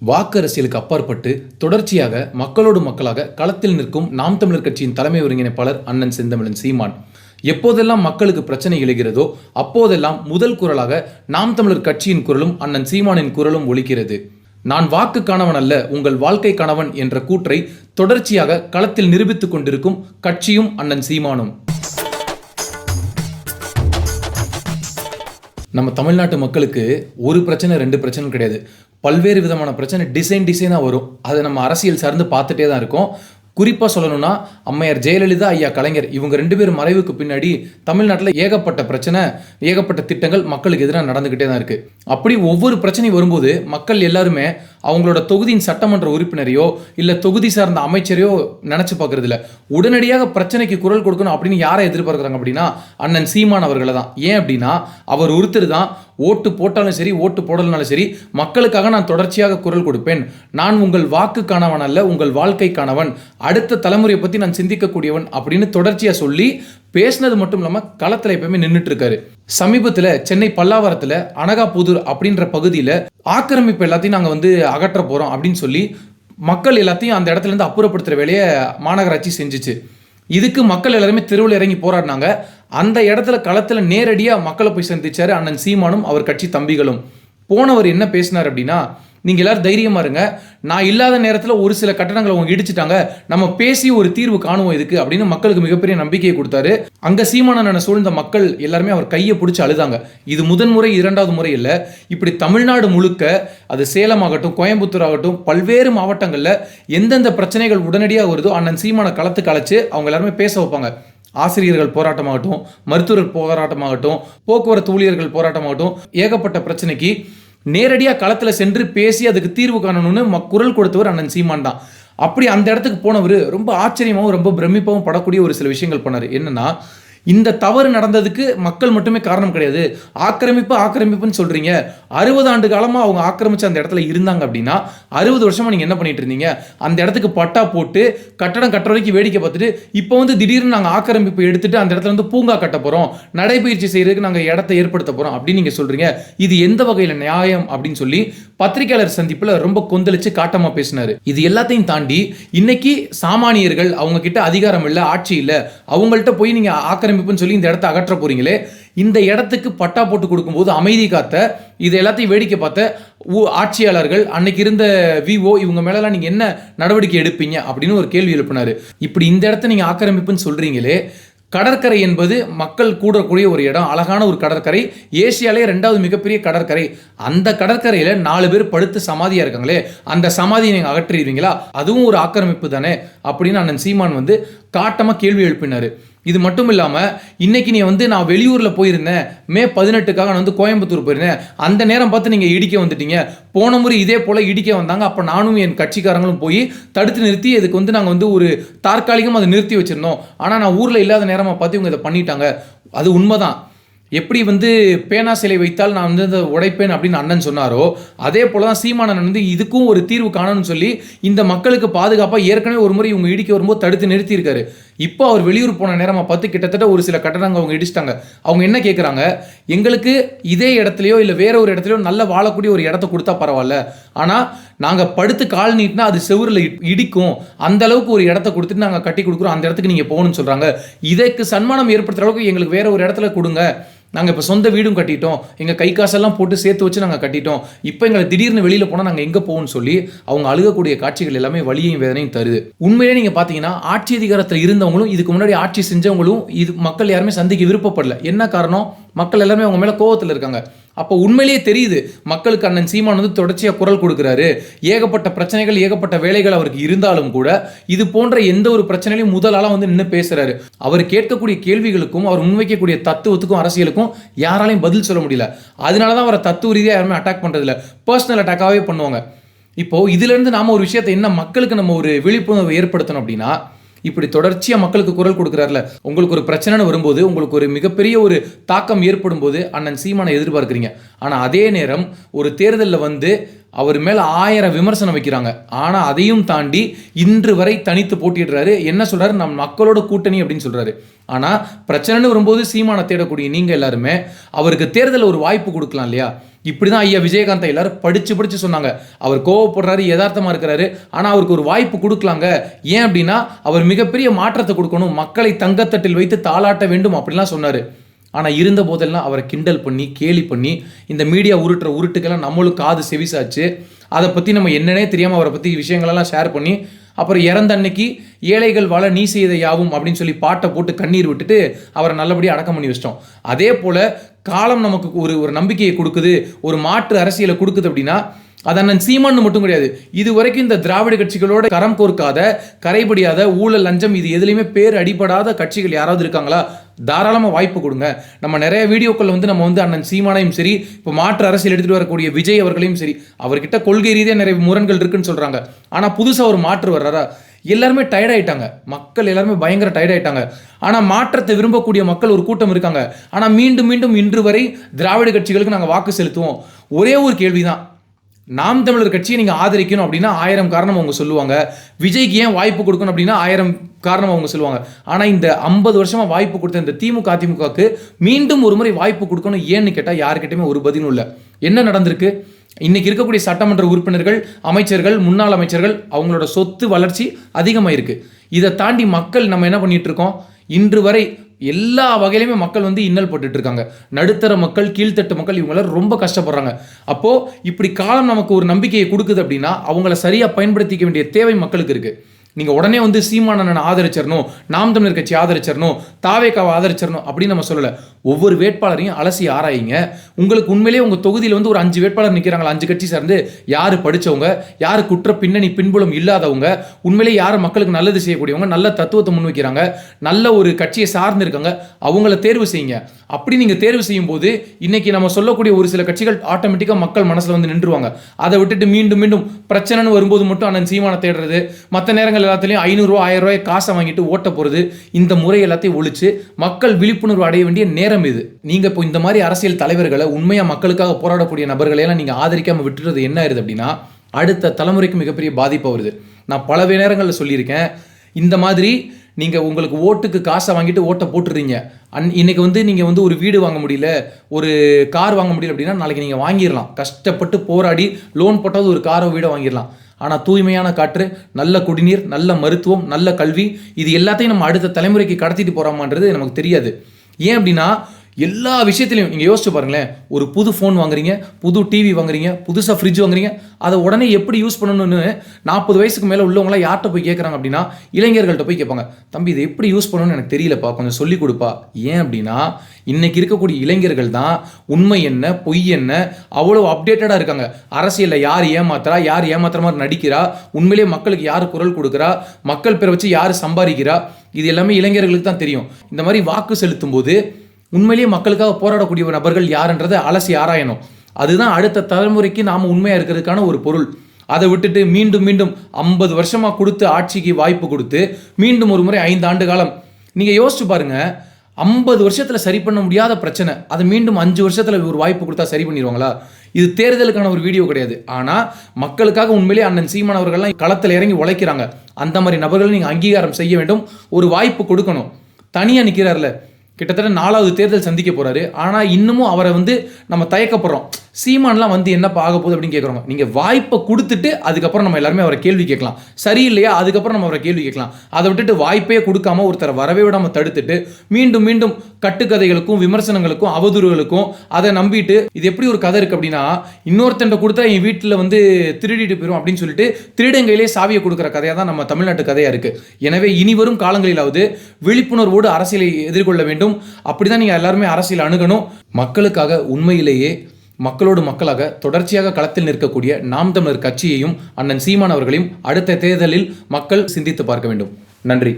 வாக்கு அரசியலுக்கு அப்பாற்பட்டு தொடர்ச்சியாக மக்களோடு மக்களாக களத்தில் நிற்கும் நாம் தமிழர் கட்சியின் தலைமை ஒருங்கிணைப்பாளர் அண்ணன் செந்தமிழன் சீமான். எப்போதெல்லாம் மக்களுக்கு பிரச்சனை எழுகிறதோ அப்போதெல்லாம் முதல் குரலாக நாம் தமிழர் கட்சியின் குரலும் அண்ணன் சீமானின் குரலும் ஒலிக்கிறது. நான் வாக்கு கணவன் அல்ல உங்கள் வாழ்க்கை கணவன் என்ற கூற்றை தொடர்ச்சியாக களத்தில் நிரூபித்துக் கொண்டிருக்கும் கட்சியும் அண்ணன் சீமானும். நம்ம தமிழ்நாட்டு மக்களுக்கு ஒரு பிரச்சனை ரெண்டு பிரச்சனை கிடையாது. பல்வேறு விதமான பிரச்சனை டிசைன் டிசைனாக வரும். அதை நம்ம அரசியல் சார்ந்து பார்த்துட்டே தான் இருக்கோம். குறிப்பாக சொல்லணும்னா அம்மையார் ஜெயலலிதா ஐயா கலைஞர் இவங்க ரெண்டு பேரும் மறைவுக்கு பின்னாடி தமிழ்நாட்டில் ஏகப்பட்ட பிரச்சனை ஏகப்பட்ட திட்டங்கள் மக்களுக்கு எதிராக நடந்துக்கிட்டே தான் இருக்குது அப்படி ஒவ்வொரு பிரச்சனையும் வரும்போது மக்கள் எல்லாருமே அவங்களோட தொகுதியின் சட்டமன்ற உறுப்பினரையோ இல்லை தொகுதி சார்ந்த அமைச்சரையோ நினச்சி பார்க்குறதில்ல உடனடியாக பிரச்சனைக்கு குரல் கொடுக்கணும் அப்படின்னு யாரை எதிர்பார்க்குறாங்க அப்படின்னா அண்ணன் சீமான் அவர்களை தான். ஏன் அப்படின்னா அவர் ஒருத்தர் தான் ஓட்டு போட்டாலும் சரி ஓட்டு போடலனாலும் சரி மக்களுக்காக நான் தொடர்ச்சியாக குரல் கொடுப்பேன். நான் உங்கள் வாக்கு கணவன் அல்ல உங்கள் வாழ்க்கை கணவன். அடுத்த தலைமுறையை பற்றி நான் சிந்திக்கக்கூடியவன் அப்படின்னு தொடர்ச்சியாக சொல்லி பேசினது மட்டும் இல்லாமல் களத்தில் எப்பயுமே நின்றுட்டு இருக்காரு சமீபத்தில் சென்னை பல்லாவரத்தில் அனகாபுதூர் அப்படின்ற பகுதியில் ஆக்கிரமிப்பு எல்லாத்தையும் நாங்கள் வந்து அகற்ற போகிறோம் அப்படின்னு சொல்லி மக்கள் எல்லாத்தையும் அந்த இடத்துல இருந்து அப்புறப்படுத்துகிற வேலையை மாநகராட்சி செஞ்சுச்சு. இதுக்கு மக்கள் எல்லாருமே தெருவில் இறங்கி போராடினாங்க. அந்த இடத்துல களத்தில் நேரடியாக மக்களை போய் சந்திச்சார் அண்ணன் சீமானும் அவர் கட்சி தம்பிகளும். போனவர் என்ன பேசினார் அப்படின்னா நீங்கள் எல்லோரும் தைரியமா இருங்க. நான் இல்லாத நேரத்தில் ஒரு சில கட்டணங்களை அவங்க இடிச்சிட்டாங்க. நம்ம பேசி ஒரு தீர்வு காணுவோம் இதுக்கு அப்படின்னு மக்களுக்கு மிகப்பெரிய நம்பிக்கையை கொடுத்தாரு. அங்கே சீமானனை சூழ்ந்த மக்கள் எல்லாருமே அவர் கையை பிடிச்சி அழுதாங்க. இது முதன்முறை இரண்டாவது முறை இல்லை. இப்படி தமிழ்நாடு முழுக்க அது சேலம் ஆகட்டும் கோயம்புத்தூர் ஆகட்டும் பல்வேறு மாவட்டங்களில் எந்தெந்த பிரச்சனைகள் உடனடியாக வருதோ அண்ணன் சீமான களத்துக்கு அழைச்சி அவங்க எல்லாருமே பேச வைப்பாங்க. ஆசிரியர்கள் போராட்டமாகட்டும் மருத்துவர் போராட்டமாகட்டும் போக்குவரத்து ஊழியர்கள் போராட்டமாகட்டும் ஏகப்பட்ட பிரச்சனைக்கு நேரடியாக களத்தில் சென்று பேசி அதுக்கு தீர்வு காணணும்னு ம குரல் கொடுத்தவர் அண்ணன் சீமான் தான். அப்படி அந்த இடத்துக்கு போனவர் ரொம்ப ஆச்சரியமாகவும் ரொம்ப பிரமிப்பாகவும் படக்கூடிய ஒரு சில விஷயங்கள் பண்ணார். என்னன்னா இந்த தவறு நடந்ததுக்கு மக்கள் மட்டுமே காரணம் கிடையாது. ஆக்கிரமிப்பு ஆக்கிரமிப்புன்னு சொல்கிறீங்க அறுபது ஆண்டு காலமாக அவங்க ஆக்கிரமிச்சு அந்த இடத்துல இருந்தாங்க அப்படின்னா அறுபது வருஷமாக நீங்கள் என்ன பண்ணிட்டு இருந்தீங்க? அந்த இடத்துக்கு பட்டா போட்டு கட்டடம் கட்டுற வரைக்கும் வேடிக்கை பார்த்துட்டு இப்போ வந்து திடீர்னு நாங்கள் ஆக்கிரமிப்பு எடுத்துட்டு அந்த இடத்துல வந்து பூங்கா கட்ட போகிறோம் நடைபயிற்சி செய்கிறதுக்கு நாங்கள் இடத்த ஏற்படுத்த போகிறோம் அப்படின்னு நீங்கள் சொல்கிறீங்க இது எந்த வகையில் நியாயம் அப்படின்னு சொல்லி பத்திரிகையாளர் சந்திப்பில் ரொம்ப கொந்தளிச்சு காட்டமாக பேசினார். இது எல்லாத்தையும் தாண்டி இன்னைக்கு சாமானியர்கள் அவங்க கிட்ட அதிகாரம் இல்லை ஆட்சி இல்லை அவங்கள்ட்ட போய் நீங்கள் ஆக்கிரமி ஆக்கிரமிப்புன்னு சொல்லி இந்த இடத்த அகற்ற போறீங்களே இந்த இடத்துக்கு பட்டா போட்டு கொடுக்கும்போது அமைதி காத்த இது எல்லாத்தையும் வேடிக்கை பார்த்த ஊ- ஆட்சியாளர்கள் அன்னைக்கு இருந்த விஓ இவங்க மேலலாம் நீங்கள் என்ன நடவடிக்கை எடுப்பீங்க அப்படின்னு ஒரு கேள்வி எழுப்பினார். இப்படி இந்த இடத்த நீங்கள் ஆக்கிரமிப்புன்னு சொல்றீங்களே கடற்கரை என்பது மக்கள் கூடக்கூடிய ஒரு இடம் அழகான ஒரு கடற்கரை ஏசியாலே ரெண்டாவது மிகப்பெரிய கடற்கரை. அந்த கடற்கரையில் நாலு பேர் படுத்து சமாதியாக இருக்காங்களே அந்த சமாதியை நீங்கள் அகற்றிடுவீங்களா? அதுவும் ஒரு ஆக்கிரமிப்பு தானே? அப்படின்னு அண்ணன் சீமான் வந்து காட்டமாக கேள்வி எழுப்பினார். இது மட்டும் இல்லாமல் இன்னைக்கு நீ வந்து நான் வெளியூரில் போயிருந்தேன். மே பதினெட்டுக்காக நான் வந்து கோயம்புத்தூர் போயிருந்தேன். அந்த நேரம் பார்த்து நீங்கள் இடிக்க வந்துட்டீங்க. போன முறை இதே போல் இடிக்க வந்தாங்க. அப்போ நானும் என் கட்சிக்காரங்களும் போய் தடுத்து நிறுத்தி இதுக்கு வந்து நாங்கள் வந்து ஒரு தற்காலிகமாக அதை நிறுத்தி வச்சுருந்தோம். ஆனால் நான் ஊரில் இல்லாத நேரமாக பார்த்து இவங்க இதை பண்ணிட்டாங்க. அது உண்மைதான். எப்படி வந்து பேனா சிலை வைத்தால் நான் வந்து உடைப்பேன் அப்படின்னு அண்ணன் சொன்னாரோ அதே போல தான் சீமானன் வந்து இதுக்கும் ஒரு தீர்வு காணணும்னு சொல்லி இந்த மக்களுக்கு பாதுகாப்பாக ஏற்கனவே ஒரு முறை இவங்க இடிக்க வரும்போது தடுத்து நிறுத்தியிருக்காரு. இப்போ அவர் வெளியூர் போன நேரமாக பார்த்து கிட்டத்தட்ட ஒரு சில கட்டணங்கள் அவங்க இடிச்சிட்டாங்க. அவங்க என்ன கேட்குறாங்க எங்களுக்கு இதே இடத்துலையோ இல்லை வேற ஒரு இடத்துலையோ நல்ல வாழக்கூடிய ஒரு இடத்த கொடுத்தா பரவாயில்ல. ஆனால் நாங்கள் படுத்து கால் நீட்டினா அது செவரில் இடிக்கும். அந்த அளவுக்கு ஒரு இடத்த கொடுத்துட்டு நாங்கள் கட்டி கொடுக்குறோம். அந்த இடத்துக்கு நீங்கள் போகணும்னு சொல்கிறாங்க இதற்கு சன்மானம் ஏற்படுத்துகிற அளவுக்கு எங்களுக்கு வேற ஒரு இடத்துல கொடுங்க. நாங்கள் இப்போ சொந்த வீடும் கட்டிட்டோம். எங்கள் கை காசெல்லாம் போட்டு சேர்த்து வச்சு நாங்கள் கட்டிட்டோம். இப்போ எங்களை திடீர்னு வெளியில் போனால் நாங்கள் எங்கே போவோம்னு சொல்லி அவங்க அழுகக்கூடிய காட்சிகள் எல்லாமே வழியையும் வேதனையும் தருது. உண்மையிலே நீங்கள் பார்த்தீங்கன்னா ஆட்சி அதிகாரத்தில் இருந்தவங்களும் இதுக்கு முன்னாடி ஆட்சி செஞ்சவங்களும் இது மக்கள் யாருமே சந்திக்க விருப்பப்படல. என்ன காரணம்? மக்கள் எல்லாருமே அவங்க மேலே கோவத்தில் இருக்காங்க. அப்போ உண்மையிலேயே தெரியுது மக்களுக்கு அண்ணன் சீமான் வந்து தொடர்ச்சியாக குரல் கொடுக்குறாரு. ஏகப்பட்ட பிரச்சனைகள் ஏகப்பட்ட வேலைகள் அவருக்கு இருந்தாலும் கூட இது போன்ற எந்த ஒரு பிரச்சனையிலையும் முதலாளாக வந்து நின்று பேசுகிறாரு அவர் கேட்கக்கூடிய கேள்விகளுக்கும் அவர் முன்வைக்கக்கூடிய தத்துவத்துக்கும் அரசியலுக்கும் யாராலையும் பதில் சொல்ல முடியல. அதனால தான் அவரை தத்துவ ரீதியாக யாருமே அட்டாக் பண்ணுறதில்ல பர்சனல் அட்டாக்காகவே பண்ணுவாங்க. இப்போது இதுலேருந்து நாம் ஒரு விஷயத்தை என்ன மக்களுக்கு நம்ம ஒரு விழிப்புணர்வு ஏற்படுத்தணும் அப்படின்னா இப்படி தொடர்ச்சியாக மக்களுக்கு குரல் கொடுக்குறாருல உங்களுக்கு ஒரு பிரச்சனைன்னு வரும்போது உங்களுக்கு ஒரு மிகப்பெரிய ஒரு தாக்கம் ஏற்படும் போது அண்ணன் சீமானை எதிர்பார்க்குறீங்க. ஆனால் அதே நேரம் ஒரு தேர்தலில் வந்து அவர் மேலே ஆயிரம் விமர்சனம் வைக்கிறாங்க. ஆனால் அதையும் தாண்டி இன்று வரை தனித்து போட்டிடுறாரு என்ன சொல்கிறாரு நம் மக்களோட கூட்டணி அப்படின்னு சொல்கிறாரு ஆனால் பிரச்சனைன்னு வரும்போது சீமானை தேடக்கூடிய நீங்கள் எல்லாருமே அவருக்கு தேர்தலில் ஒரு வாய்ப்பு கொடுக்கலாம் இல்லையா? இப்படி தான் ஐயா விஜயகாந்த் எல்லாரும் படித்து படித்து சொன்னாங்க. அவர் கோவப்படுறாரு யதார்த்தமாக இருக்கிறாரு. ஆனால் அவருக்கு ஒரு வாய்ப்பு கொடுக்கலாங்க. ஏன் அப்படின்னா அவர் மிகப்பெரிய மாற்றத்தை கொடுக்கணும். மக்களை தங்கத்தட்டில் வைத்து தாளாட்ட வேண்டும் அப்படிலாம் சொன்னார். ஆனால் இருந்த போதெல்லாம் அவரை கிண்டல் பண்ணி கேலி பண்ணி இந்த மீடியா உருட்டுற உருட்டுக்கெல்லாம் நம்மளும் காது செவிசாச்சு. அதை பற்றி நம்ம என்னன்னே தெரியாமல் அவரை பற்றி விஷயங்களெல்லாம் ஷேர் பண்ணி அப்புறம் இறந்த அன்னைக்கு ஏழைகள் வாழ நீ செய்த யாவும் அப்படின்னு சொல்லி பாட்டை போட்டு கண்ணீர் விட்டுட்டு அவரை நல்லபடியாக அடக்கம் பண்ணி வச்சிட்டோம். அதே போல் காலம் நமக்கு ஒரு ஒரு நம்பிக்கையை கொடுக்குது ஒரு மாற்று அரசியலை கொடுக்குது அப்படின்னா அது அண்ணன் சீமான்னு மட்டும் கிடையாது. இது வரைக்கும் இந்த திராவிட கட்சிகளோட கரம் கோர்க்காத கரைபடியாத ஊழல் லஞ்சம் இது எதுலையுமே பேர் அடிபடாத கட்சிகள் யாராவது இருக்காங்களா? தாராளமாக வாய்ப்பு கொடுங்க. நம்ம நிறைய வீடியோக்கள் வந்து நம்ம வந்து அண்ணன் சீமானையும் சரி இப்போ மாற்று அரசியல் எடுத்துகிட்டு வரக்கூடிய விஜய் அவர்களையும் சரி அவர்கிட்ட கொள்கை ரீதியாக நிறைய முரண்கள் இருக்குன்னு சொல்கிறாங்க ஆனால் புதுசாக ஒரு மாற்று வர்றாரா? எல்லாருமே டயர்ட் ஆயிட்டாங்க. மக்கள் எல்லாருமே பயங்கர டயர்ட் ஆயிட்டாங்க. ஆனால் மாற்றத்தை விரும்பக்கூடிய மக்கள் ஒரு கூட்டம் இருக்காங்க. ஆனால் மீண்டும் மீண்டும் இன்று வரை திராவிட கட்சிகளுக்கு நாங்கள் வாக்கு செலுத்துவோம். ஒரே ஒரு கேள்விதான். நாம் தமிழர் கட்சியை நீங்கள் ஆதரிக்கணும் அப்படின்னா ஆயிரம் காரணம் அவங்க சொல்லுவாங்க. விஜய்க்கு ஏன் வாய்ப்பு கொடுக்கணும் அப்படின்னா ஆயிரம் காரணம் அவங்க சொல்லுவாங்க. ஆனால் இந்த ஐம்பது வருஷமாக வாய்ப்பு கொடுத்த இந்த திமுக அதிமுகவுக்கு மீண்டும் ஒரு முறை வாய்ப்பு கொடுக்கணும் ஏன்னு கேட்டால் யாருக்கிட்டையுமே ஒரு பதிலும் இல்லை. என்ன நடந்திருக்கு? இன்னைக்கு இருக்கக்கூடிய சட்டமன்ற உறுப்பினர்கள் அமைச்சர்கள் முன்னாள் அமைச்சர்கள் அவங்களோட சொத்து வளர்ச்சி அதிகமாக இருக்குது இதை தாண்டி மக்கள் நம்ம என்ன பண்ணிட்டு இருக்கோம்? இன்று வரை எல்லா வகையிலுமே மக்கள் வந்து இன்னல் பட்டுட்டு இருக்காங்க நடுத்தர மக்கள் கீழ்த்தட்டு மக்கள் இவங்களாம் ரொம்ப கஷ்டப்படுறாங்க. அப்போ இப்படி காலம் நமக்கு ஒரு நம்பிக்கையை கொடுக்குது அப்படின்னா அவங்கள சரியா பயன்படுத்திக்க வேண்டிய தேவை மக்களுக்கு இருக்கு. நீங்கள் உடனே வந்து சீமானண்ணனை ஆதரிச்சிடணும் நாம் தமிழர் கட்சி ஆதரிச்சிடணும் தாவேக்காவை ஆதரிச்சிடணும் அப்படின்னு நம்ம சொல்லலை. ஒவ்வொரு வேட்பாளரையும் அலசி ஆராயிங்க. உங்களுக்கு உண்மையிலேயே உங்கள் தொகுதியில் வந்து ஒரு அஞ்சு வேட்பாளர் நிற்கிறாங்களா அஞ்சு கட்சி சார்ந்து யார் படிச்சவங்க? யாரு குற்ற பின்னணி பின்புலம் இல்லாதவங்க? உண்மையிலேயே யார் மக்களுக்கு நல்லது செய்யக்கூடியவங்க? நல்ல தத்துவத்தை முன்வைக்கிறாங்க. நல்ல ஒரு கட்சியை சார்ந்து இருக்காங்க. அவங்கள தேர்வு செய்யுங்க. அப்படி நீங்கள் தேர்வு செய்யும் போது இன்னைக்கு நம்ம சொல்லக்கூடிய ஒரு சில கட்சிகள் ஆட்டோமேட்டிக்காக மக்கள் மனசில் வந்து நின்றுவாங்க. அதை விட்டுட்டு மீண்டும் மீண்டும் பிரச்சனைன்னு வரும்போது மட்டும் அண்ணன் சீமானை தேடுறது. மற்ற நேரங்கள் எல்லாத்துலேயும் ஐநூறுரூவா ஆயிரம் ரூபாய் காசை வாங்கிட்டு ஓட்ட போகிறது இந்த முறை எல்லாத்தையும் ஒழிச்சு மக்கள் விழிப்புணர்வு அடைய வேண்டிய நேரம் இது. நீங்கள் இப்போ இந்த மாதிரி அரசியல் தலைவர்களை உண்மையாக மக்களுக்காக போராடக்கூடிய நபர்களையெல்லாம் நீங்கள் ஆதரிக்காமல் விட்டுறது என்ன ஆயிருது அப்படின்னா அடுத்த தலைமுறைக்கு மிகப்பெரிய பாதிப்பு வருது. நான் பல நேரங்களில் சொல்லியிருக்கேன் இந்த மாதிரி நீங்கள் உங்களுக்கு ஓட்டுக்கு காசை வாங்கிட்டு ஓட்டை போட்டுறீங்க. அன் இன்னைக்கு வந்து நீங்கள் வந்து ஒரு வீடு வாங்க முடியல ஒரு கார் வாங்க முடியல அப்படின்னா நாளைக்கு நீங்கள் வாங்கிடலாம். கஷ்டப்பட்டு போராடி லோன் போட்டாவது ஒரு காரோ வீடோ வாங்கிடலாம். ஆனால் தூய்மையான காற்று நல்ல குடிநீர் நல்ல மருத்துவம் நல்ல கல்வி இது எல்லாத்தையும் நம்ம அடுத்த தலைமுறைக்கு கடத்திட்டு போகிறோமான்றது நமக்கு தெரியாது. ஏன் அப்படின்னா எல்லா விஷயத்துலையும் நீங்கள் யோசிச்சு பாருங்களேன் ஒரு புது ஃபோன் வாங்குறீங்க புது டிவி வாங்குறீங்க புதுசாக ஃப்ரிட்ஜ் வாங்குறீங்க அதை உடனே எப்படி யூஸ் பண்ணணும்னு நாற்பது வயசுக்கு மேலே உள்ளவங்களாம் யார்கிட்ட போய் கேட்குறாங்க அப்படின்னா இளைஞர்கள்ட்ட போய் கேட்பாங்க தம்பி இதை எப்படி யூஸ் பண்ணணும்னு எனக்கு தெரியலப்பா கொஞ்சம் சொல்லி கொடுப்பா. ஏன் அப்படின்னா இன்றைக்கி இருக்கக்கூடிய இளைஞர்கள் தான் உண்மை என்ன பொய் என்ன அவ்வளோ அப்டேட்டடாக இருக்காங்க. அரசியலில் யார் ஏமாத்துறா யார் ஏமாத்துற மாதிரி நடிக்கிறா உண்மையிலேயே மக்களுக்கு யார் குரல் கொடுக்குறா மக்கள் பேரை வச்சு யார் சம்பாதிக்கிறா இது எல்லாமே இளைஞர்களுக்கு தான் தெரியும். இந்த மாதிரி வாக்கு செலுத்தும் போது உண்மையிலேயே மக்களுக்காக போராடக்கூடிய நபர்கள் யாருன்றதை அலசி ஆராயணும். அதுதான் அடுத்த தலைமுறைக்கு நாம் உண்மையாக இருக்கிறதுக்கான ஒரு பொருள். அதை விட்டுட்டு மீண்டும் மீண்டும் ஐம்பது வருஷமாக கொடுத்து ஆட்சிக்கு வாய்ப்பு கொடுத்து மீண்டும் ஒரு முறை ஐந்து ஆண்டு காலம். நீங்கள் யோசிச்சு பாருங்க. ஐம்பது வருஷத்தில் சரி பண்ண முடியாத பிரச்சனை. அதை மீண்டும் அஞ்சு வருஷத்தில் ஒரு வாய்ப்பு கொடுத்தா சரி பண்ணிடுவாங்களா? இது தேர்தலுக்கான ஒரு வீடியோ கிடையாது. ஆனால் மக்களுக்காக உண்மையிலேயே அண்ணன் சீமான் அவர்கள்லாம் களத்தில் இறங்கி உழைக்கிறாங்க. அந்த மாதிரி நபர்களை நீங்கள் அங்கீகாரம் செய்ய வேண்டும். ஒரு வாய்ப்பு கொடுக்கணும். தனியாக நிற்கிறார்ல கிட்டத்தட்ட நாலாவது தேர்தல் சந்திக்க போறாரு. ஆனா இன்னமும் அவரை வந்து நம்ம தயக்கப்படுறோம். சீமான்லாம் வந்து என்ன பார்க்க போகுது அப்படின்னு கேட்குறோம் நீங்கள் வாய்ப்பை கொடுத்துட்டு அதுக்கப்புறம் நம்ம எல்லாருமே அவரை கேள்வி கேட்கலாம். சரியில்லையா? அதுக்கப்புறம் நம்ம அவரை கேள்வி கேட்கலாம். அதை விட்டுட்டு வாய்ப்பே கொடுக்காம ஒருத்தரை வரவே விடாமல் தடுத்துட்டு மீண்டும் மீண்டும் கட்டுக்கதைகளுக்கும் விமர்சனங்களுக்கும் அவதூறுகளுக்கும் அதை நம்பிட்டு இது எப்படி ஒரு கதை இருக்கு அப்படின்னா இன்னொருத்தண்ட கொடுத்தா என் வீட்டில் வந்து திருடிட்டு போயிடும் அப்படின்னு சொல்லிட்டு திருடங்கையிலே சாவியை கொடுக்குற கதையாக தான் நம்ம தமிழ்நாட்டு கதையாக இருக்குது எனவே இனி வரும் காலங்களிலாவது விழிப்புணர்வோடு அரசியலை எதிர்கொள்ள வேண்டும். அப்படிதான் நீங்கள் எல்லாருமே அரசியல் அணுகணும். மக்களுக்காக உண்மையிலேயே மக்களோடு மக்களாக தொடர்ச்சியாக களத்தில் நிற்கக்கூடிய நாம் தமிழர் கட்சியையும் அண்ணன் சீமான் அவர்களையும் அடுத்த தேர்தலில் மக்கள் சிந்தித்து பார்க்க வேண்டும். நன்றி.